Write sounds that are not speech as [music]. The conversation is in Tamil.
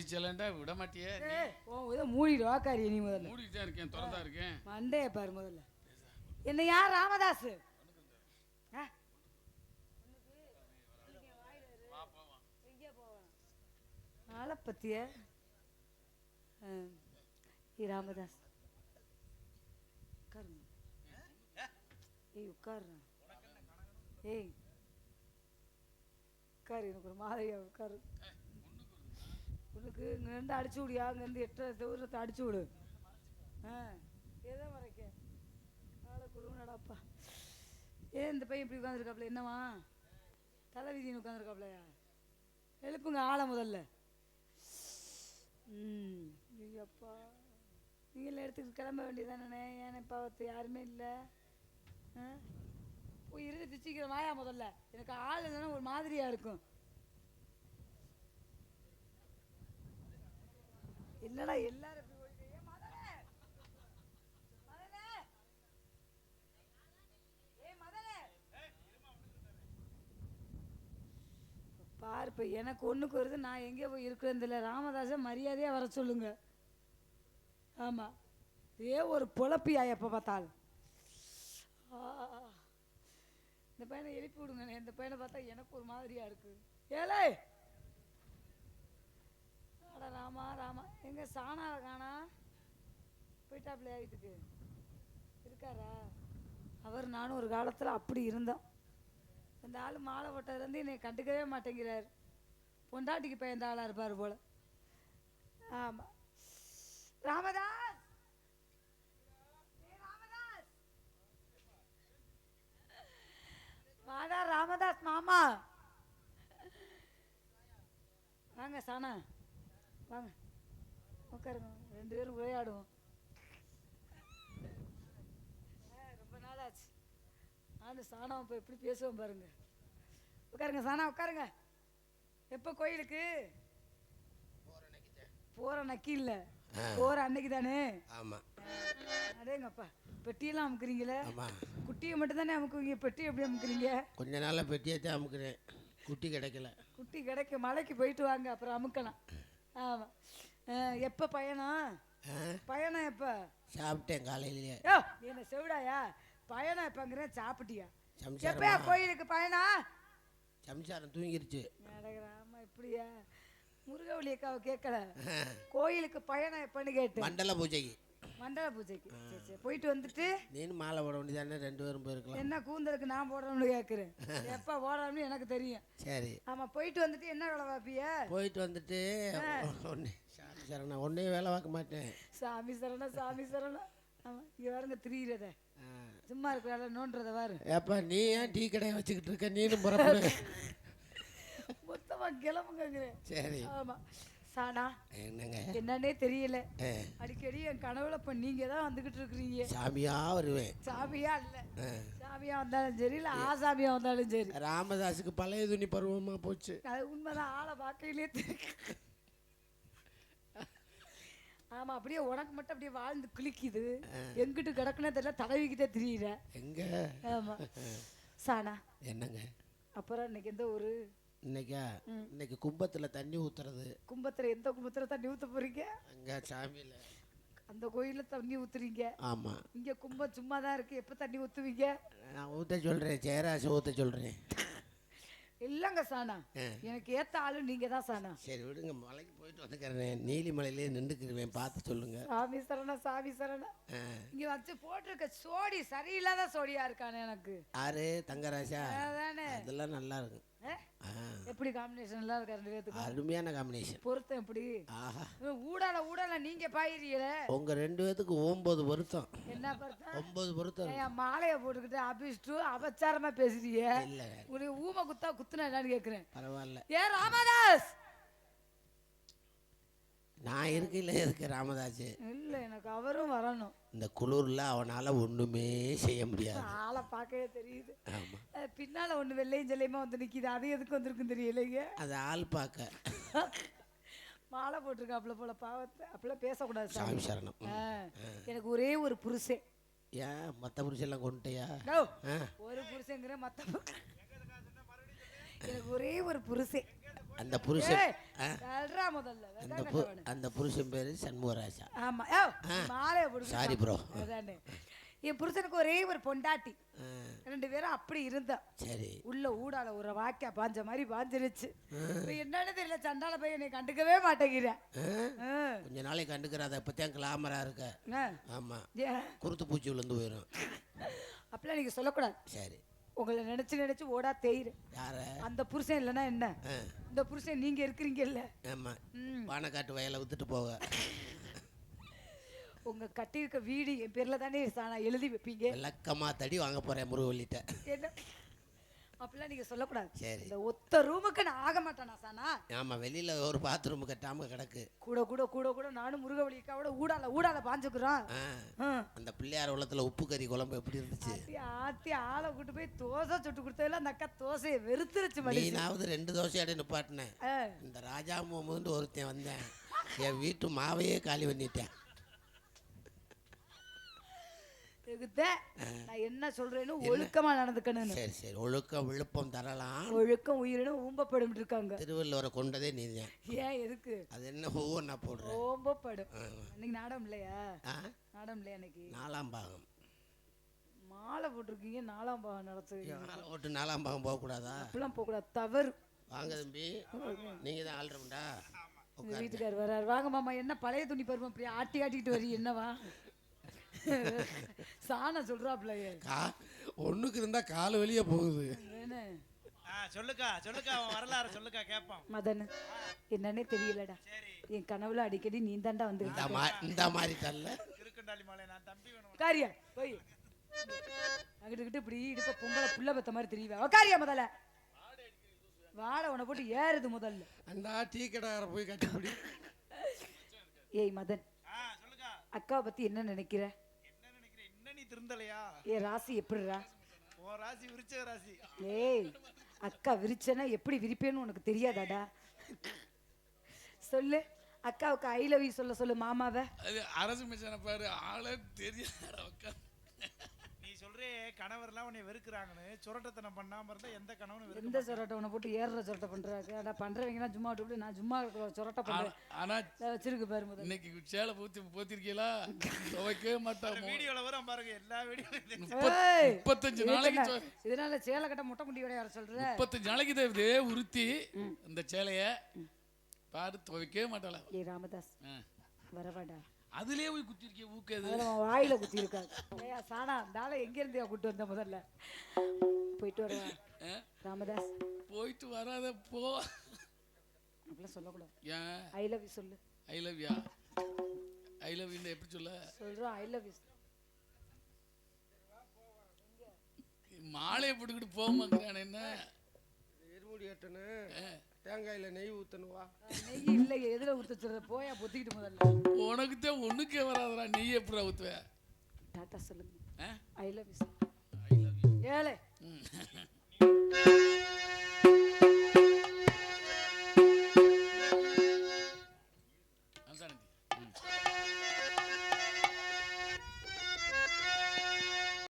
ஊசி செல்லண்டா விட மாட்டியே நீ. ஏய், உன் இதை மூடிடு வாக்காரி நீ முதல்ல. மூடிட்டு தான் இருக்கேன் திறந்தா இருக்கேன். மண்டைய பாரு முதல்ல. என்ன யார் ராமதாஸ்? ஆளை பத்திய? ராமதாஸ் உட்காருங்க. ஏய் உட்காருங்க ஏய் உட்காரு எனக்கு ஒரு மாதிரியா உட்காரு. உனக்கு இங்கேருந்து அடிச்சு விடியா அங்கேருந்து எட்டரை தூரத்தை அடிச்சு விடு. ஆ எதை மறைக்க. ஆளை குழுவுனடாப்பா ஏன் இந்த பையன் இப்படி உட்காந்துருக்காப்ல என்னவா தலை விதின்னு உட்காந்துருக்காப்லையா எழுப்புங்க ஆளை முதல்ல. ம் ஐயப்பா. நீங்களே எடுத்துக்கிட்டு கிளம்ப வேண்டியதானே ஏன் இப்போ யாருமே இல்லை? ஆ? போய் இருந்து சீக்கிரம் வாயா முதல்ல. எனக்கு ஆள் இல்லைன்னா ஒரு மாதிரியாக இருக்கும். என்னடா எல்லாரும் இப்படி ஓடிட்டே- பாரு எனக்கு ஒன்றுக்கு வருது நான் எங்கே போய் இருக்கிறேன் தெரியல. மரியாதையாக வர சொல்லுங்க. ஆமாம் இதே ஒரு பொழப்பியா எப்போ பார்த்தால் இந்த பையனை எழுப்பி விடுங்க இந்த பையனை பார்த்தா எனக்கு ஒரு மாதிரியா இருக்குது ஏலே! அட ராமா ராமா. எங்கே சாணாவை காணா? போயிட்டாப்லையா வீட்டுக்கு? இருக்காரா? அவர் நானும் ஒரு காலத்தில் அப்படி இருந்தோம். இந்த ஆள் மாலை போட்டதுலேருந்து என்னை கண்டுக்கவே மாட்டேங்கிறார். பொண்டாட்டிக்கு பயந்த ஆளாக இருப்பார் போல். ஆமாம் ராமதாஸ்! ராமதாஸ்! வாடா ராமதாஸ் மாமா! வாங்க சாணா. வாங்க. உட்காருங்க ரெண்டு பேரும் விளையாடுவோம். ரொம்ப நாள் ஆச்சு நானும் சாணம் இப்போ எப்படி பேசுவோம் பாருங்க. உட்காருங்க சாணா உட்காருங்க எப்போ கோயிலுக்கு? போகிற நக்கி இல்லை. போகிற அன்னைக்கு தானே? ஆமாம் அடேங்கப்பா பெட்டியெல்லாம் அமுக்குறீங்களே? குட்டியை மட்டும் தானே அமுக்குவீங்க? பெட்டி எப்படி அமுக்குறீங்க? கொஞ்ச நாளாக பெட்டியை தான் அமுக்குறேன். குட்டி கிடைக்கல. குட்டி கிடைக்க மலைக்கு போயிட்டு வாங்க அப்புறம் அமுக்கலாம். ஆமாம் எப்போ பயணம்? பயணம் எப்போ? சாப்பிட்டேன் காலையிலேயே. யோ என்ன செவிடாயா? பயணம் எப்பங்கிறேன் சாப்பிட்டியா? எப்பயா கோயிலுக்கு பயணம்? சம்சாரம் தூங்கிருச்சு. நடக்கிறாம இப்படியா? முருகவழி அக்காவை கேட்கல. கோயிலுக்கு பயணம் எப்பன்னு கேட்டு. மண்டல பூஜைக்கு. மண்டல பூஜைக்கு. சரி சரி. போயிட்டு வந்துட்டு நீனும் மாலை போட வேண்டியதானே? ரெண்டு பேரும் போயிருக்கலாம். என்ன கூந்தலுக்கு நான் போடணும்னு கேட்குறேன் எப்போ போடணும்னு எனக்கு தெரியும். சரி. ஆமா போயிட்டு வந்துட்டு என்ன வேலை பார்ப்பிய? போயிட்டு வந்துட்டு ஒன்னே சாமி சரணா ஒன்னே வேலை பார்க்க மாட்டேன். சாமி சரணம் சாமி சரணம். ஆமா இங்க பாருங்க திரியிறத. சும்மா இருக்கிற நோன்றத பாரு. ஏப்பா நீ ஏன் டீ கடையை வச்சுக்கிட்டு இருக்க? நீனும் புறப்படு மொத்தமா கிளம்புங்கிறேன் சரி. ஆமா. சாணா என்னங்க? என்னன்னே தெரியல. அடிக்கடி என் கனவுல இப்ப நீங்க தான் வந்துகிட்டு இருக்கிறீங்க. சாமியா வருவேன். சாமியா இல்ல. சாமியா வந்தாலும் சரி இல்ல ஆசாமியா வந்தாலும் சரி. ராமதாஸுக்கு பழைய துணி பருவமா போச்சு. அது உண்மைதான் ஆளை பார்க்கையிலே ஆமா அப்படியே உனக்கு மட்டும் அப்படியே வாழ்ந்து கிளிக்குது. எங்கிட்டு கிடக்குனே தெரியல தடவிக்கிட்டே திரியிற. எங்க? ஆமா. சாணா என்னங்க? அப்புறம் இன்னைக்கு எந்த ஒரு இன்னைக்கா? இன்னைக்கு கும்பத்துல தண்ணி ஊத்துறது. கும்பத்துல எந்த கும்பத்துல தண்ணி ஊத்த போறீங்க? அங்க சாமியில. அந்த கோயில்ல தண்ணி ஊத்துறீங்க. ஆமா. இங்க கும்பம் சும்மா தான் இருக்கு. எப்ப தண்ணி ஊத்துவீங்க? நான் ஊத்த சொல்றேன். ஜெயராஜ் ஊத்த சொல்றேன். இல்லங்க சாணா. எனக்கு ஏத்த ஆளு நீங்க தான் சாணா. சரி விடுங்க. மலைக்கு போயிட்டு வந்துக்கிறேன். நீலிமலையிலே நின்றுக்கிருவேன் பார்த்து சொல்லுங்க. சாமி சரணா சாமி சரணா. இங்க வச்சு போட்டிருக்க சோடி சரியில்லாத சோடியா இருக்கானே எனக்கு. ஆறு தங்கராஜா? அதானே. அதெல்லாம் நல்லா இருக்கும். எப்படி காம்பினேஷன் எல்லாம் இருக்கு ரெண்டு பேத்துக்கும்? அருமையான காம்பினேஷன் பொருத்தம் எப்படி? ஆஹா. ஊடால ஊடால நீங்க பாயிரீங்களே உங்க ரெண்டு பேத்துக்கு ஒன்பது பொருத்தம். என்ன பொருத்தம்? ஒன்பது பொருத்தம் என் மாலையை போட்டுக்கிட்டு அபிஷ்டு அபச்சாரமா பேசுறீங்க? இல்ல. உனக்கு ஊமை குத்தா குத்துனா என்னன்னு கேக்குறேன். பரவாயில்ல. ஏ ராமதாஸ்! நான் இருக்கையில் இருக்கு ராமதாஸ் இல்ல எனக்கு அவரும் வரணும். இந்த குளிர்ல அவனால ஒண்ணுமே செய்ய முடியாது. ஆளை பார்க்கவே தெரியுது. ஆமா. அஹ் பின்னால ஒண்ணு வெள்ளையும் ஜெல்லையுமா வந்து நிக்குது. அது எதுக்கு வந்திருக்குன்னு தெரியலைங்க அது ஆள் பார்க்க. மாலை போட்டிருக்காப்புல போல பாவத்தை. அப்பெல்லாம் பேசக்கூடாது சாமி. சரணம். எனக்கு ஒரே ஒரு புருஷன். ஏன்? மற்ற புருஷெல்லாம் கொண்டுட்டியா? ஒரு புருஷங்கிற மத்த பு- எனக்கு ஒரே ஒரு புருஷன். அந்த புருஷன் அந்த. அந்த புருஷன் பேர் சண்முகராஜா. ஆமா சாரி ப்ரோ என் புருஷனுக்கு ஒரே ஒரு பொண்டாட்டி. ரெண்டு பேரும் அப்படி இருந்தோம் சரி. உள்ள ஊடால ஒரு வாக்கியா பாஞ்ச மாதிரி பாஞ்சிருச்சு. என்னன்னு தெரியல சண்டால போய் என்னை கண்டுக்கவே மாட்டேங்கிறேன்? கொஞ்ச நாளைக்கு கண்டுக்கிறாத இப்போத்தான் கிளாமரா இருக்க. ஆமாம் குருத்து பூச்சி விழுந்து போயிடும் [laughs] அப்படிலாம் நீங்க சொல்லக்கூடாது. சரி. உங்களை நினைச்சு நினைச்சு ஓடா தேயிரு. யார? அந்த புருஷன் இல்லைன்னா என்ன? இந்த புருஷன் நீங்க இருக்கிறீங்கல்ல ஆமாம் ம். பானைக்காட்டு வயலை வித்துட்டு போக. உங்க கட்டியிருக்க வீடு என் பேர்ல தானே எழுதி வைப்பீங்க? விளக்கமாக தடி வாங்க போகிறேன் முருகவல்லிட்ட என்ன? அப்படிலாம் நீங்க சொல்லக்கூடாது. சரி. இந்த ஒத்த ரூமுக்கு நான் ஆக மாட்டேனா சானா ஆமாம் வெளியில் ஒரு பாத்ரூம் கட்டாமல் கிடக்கு. கூட கூட கூட கூட நானும் முருகவழிக்காவோட ஊடால ஊடால பாஞ்சுக்கிறோம். அந்த பிள்ளையார் உள்ளத்தில் உப்பு கறி குழம்பு எப்படி இருந்துச்சு? ஆத்தி ஆளை கூட்டு போய் தோசை சுட்டு கொடுத்ததுல அந்த அக்கா தோசையை வெறுத்துருச்சு நீனாவது ரெண்டு தோசையாடி நிப்பாட்டினேன். இந்த ராஜா முகமதுன்னு ஒருத்தன் வந்தேன். என் வீட்டு மாவையே காலி பண்ணிட்டேன். நான் என்ன சொல்றேன்னு ஒழுக்கமா நடந்துக்கணும்னு. சரி சரி. ஒழுக்கம் விழுப்பம் தரலாம். ஒழுக்கம் உயிரினும் ஊம்பப்படும் இருக்காங்க. திருவள்ளுவரை கொண்டதே நீதான் ஏன் எதுக்கு? அது என்ன போடுறேன் ஓம்பப்படும் இன்னைக்கு நாடம் இல்லையா? நாடம் இல்லையா இன்னைக்கு நாலாம் பாகம். மாலை போட்டிருக்கீங்க நாலாம் பாகம் நடத்துவீங்க. நாலு ஓட்டு நாலாம் பாகம் போகக்கூடாதா? அப்படிலாம் போகக்கூடாது. தவறு. வாங்க தம்பி. நீங்கள் தான் ஆள்றமுண்டா வீட்டுக்கார் வர்றாரு வாங்க மாமா என்ன பழைய துணி பருவம் அப்படியே ஆட்டி ஆட்டிக்கிட்டு வரி என்னவா? [laughs] சாணம் சொல்றாப்ல கா ஒன்றுக்கு இருந்தால் கால் வெளியே போகுது. சொல்லுக்கா சொல்லுக்கா அவன் வரலாறு சொல்லுக்கா கேட்பான் மதன் என்னன்னே தெரியலடா. என் கனவுல அடிக்கடி நீ தாண்டா வந்து இந்த மாதிரி தரல திருக்கண்டாளி மாலை நான் தம்பி வேணும்? உக்காரியா போய். அங்கிட்டு இப்படி இடுப்ப பொம்பளை புள்ள பத்த மாதிரி தெரியவா. உக்காரியா முதல்ல? வாடை உன்னை போட்டு ஏறுது முதல்ல. அந்த டீ கடைக்கார போய் கட்டிப்பிடி. ஏய் மதன் அக்காவை பத்தி என்ன நினைக்கிற என்ன நினைக்கிறேன் இன்னும் நீ திருந்தலையா? ஏ ராசி எப்படிடா? உன் ராசி விருச்ச ராசி. ஏய் அக்கா விரிச்சேன்னா எப்படி விரிப்பேன்னு உனக்கு தெரியாதாடா? சொல்லு அக்காவுக்கு ஐ லவ் யூ சொல்ல சொல்லு மாமாவை. அது அரசு மிஷனை பாரு ஆளே தெரியாத நீ சொல்றே கணவர்லாம் உன்னை வெறுக்கிறாங்கன்னு சுரட்டத்தனம் பண்ணாம இருந்தா எந்த கணவனும் எந்த சொரட்டை உன்னை போட்டு ஏறுற சொரட்டை பண்றாங்க அடா பண்றவங்கலாம் சும்மா விட்டு நான் சும்மா சொரட்டை பண்றேன். ஆனா வச்சிருக்கு பாரு முதல்ல. இன்னைக்கு சேலை பூத்தி போத்திருக்கீங்களா? துவைக்கவே மாட்டாமோ. வீடியோல வரும் பாருங்க எல்லா வீடியோ ஏய், முப்பத்தஞ்சு நாளைக்கு இதனால சேலை கட்ட முட்டை முடி வர சொல்ற? முப்பத்தஞ்சு நாளைக்கு இதே உருத்தி இந்த சேலைய பாரு துவைக்கவே மாட்டாள? ராமதாஸ் வரவாடா. அதுலயே போய் குத்திருக்கே ஊக்கது அதில் அவன் வாயில குத்தி இருக்காது ஏயா சாணா தால எங்க இருந்து கூட்டு வந்த முதல்ல? போயிட்டு வரவா. ராமதாஸ். போயிட்டு வராத போ. அப்படிலாம் சொல்லக்கூடாது. ஏன்? ஐ லவ் யூ சொல்லு. I love ya I love you எப்படி சொல்ல? சொல்றோம் ஐ லவ் யூ மாலையை போட்டுக்கிட்டு போமாங்கிறான் என்ன? இருமுடி கட்டணும் தேங்காயில் நெய் ஊற்றணும் வா நெய் இல்லை எதுல ஊத்த சொல்ற? போயா பொத்திக்கிட்டு முதல்ல. உனக்கு தான் ஒண்ணுக்கே வராதடா நீ எப்படி ஊத்துவ? டாட்டா சொல்லுங்க? I love you I love you. ஏழை.